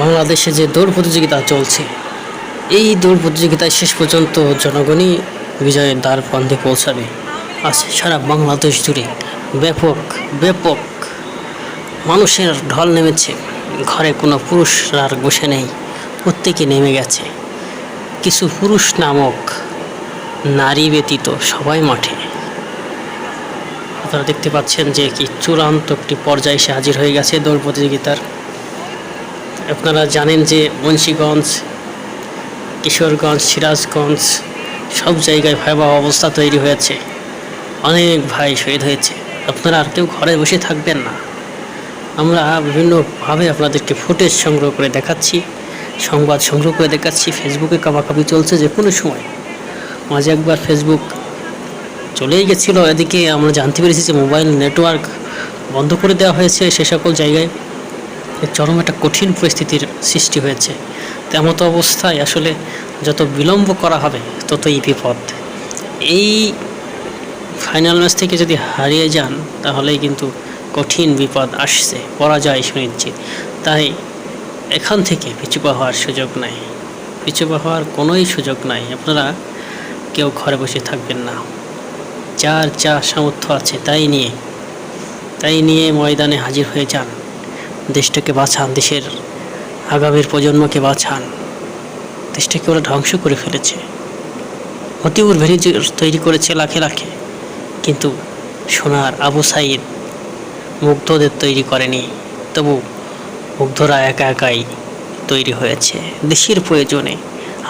বাংলাদেশে যে দৌড় প্রতিযোগিতা চলছে, এই দৌড় প্রতিযোগিতায় শেষ পর্যন্ত জনগণই বিজয়ের দ্বার প্রান্তে পৌঁছাবে। আজ সারা বাংলাদেশ জুড়ে ব্যাপক ব্যাপক মানুষের ঢল নেমেছে। ঘরে কোনো পুরুষ আর বসে নেই, প্রত্যেকে নেমে গেছে। কিছু পুরুষ নামক নারী ব্যতীত সবাই মাঠে। আপনারা দেখতে পাচ্ছেন যে কি চূড়ান্ত একটি পর্যায়ে এসে হাজির হয়ে গেছে দৌড় প্রতিযোগিতার আপনারা জানেন যে মুন্সীগঞ্জ, কিশোরগঞ্জ, সিরাজগঞ্জ সব জায়গায় ভয়াবহ অবস্থা তৈরি হয়েছে। অনেক ভাই শহীদ হয়েছে। আপনারা আর কেউ ঘরে বসে থাকবেন না। আমরা বিভিন্নভাবে আপনাদেরকে ফুটেজ সংগ্রহ করে দেখাচ্ছি, সংবাদ সংগ্রহ করে দেখাচ্ছি। ফেসবুকে কাবাকাবি চলছে যে কোনো সময়। মাঝে একবার ফেসবুক চলেই গেছিল। এদিকে আমরা জানতে পেরেছি যে মোবাইল নেটওয়ার্ক বন্ধ করে দেওয়া হয়েছে সে সকল জায়গায়। চরম একটা কঠিন পরিস্থিতির সৃষ্টি হয়েছে। তেমত অবস্থায় আসলে যত বিলম্ব করা হবে, ততই বিপদ। এই ফাইনাল ম্যাচ থেকে যদি হারিয়ে যান, তাহলেই কিন্তু কঠিন বিপদ আসছে, পরাজয় সুনিশ্চিত। তাই এখান থেকে পিছু পা হওয়ার সুযোগ নাই। পিছু পা হওয়ার কোনোই সুযোগ নাই। আপনারা কেউ ঘরে বসে থাকবেন না। যার যা সামর্থ্য আছে, তাই নিয়ে তাই নিয়ে ময়দানে হাজির হয়ে যান। দেশটাকে বাঁচান, দেশের আগামীর প্রজন্মকে বাঁচান। দেশটাকে ওরা ধ্বংস করে ফেলেছে। মতিউর ভেরি তৈরি করেছে লাখে লাখে। কিন্তু সোনার আবু সাইদ মুগ্ধদের তৈরি করেনি। তবু মুগ্ধরা একা একাই তৈরি হয়েছে। দেশের প্রয়োজনে,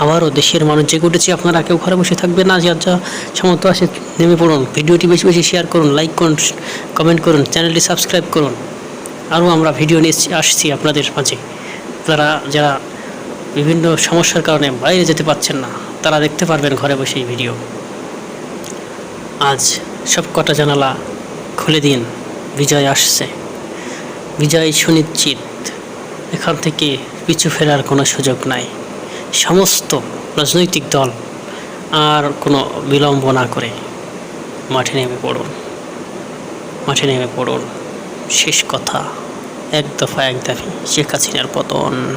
আবারও দেশের মানুষ যে উঠেছে। আপনারা কেউ ঘরে বসে থাকবেন না, যার যা সামর্থ্য আসে নেমে পড়ুন। ভিডিওটি বেশি বেশি শেয়ার করুন লাইক করুন কমেন্ট করুন চ্যানেলটি সাবস্ক্রাইব করুন। আরও আমরা ভিডিও নিয়ে আসছি আপনাদের মাঝে। আপনারা যারা বিভিন্ন সমস্যার কারণে বাইরে যেতে পারছেন না, তারা দেখতে পারবেন ঘরে বসে এই ভিডিও। আজ সব কটা জানালা খুলে দিন, বিজয় আসছে। বিজয় সুনিশ্চিত, এখান থেকে পিছু ফেরার কোনো সুযোগ নাই। সমস্ত রাজনৈতিক দল আর কোনো বিলম্ব না করে মাঠে নেমে পড়ুন। মাঠে নেমে পড়ুন। শেষ কথা। এক দফা এক দাবি শেখ হাসিনার পতন।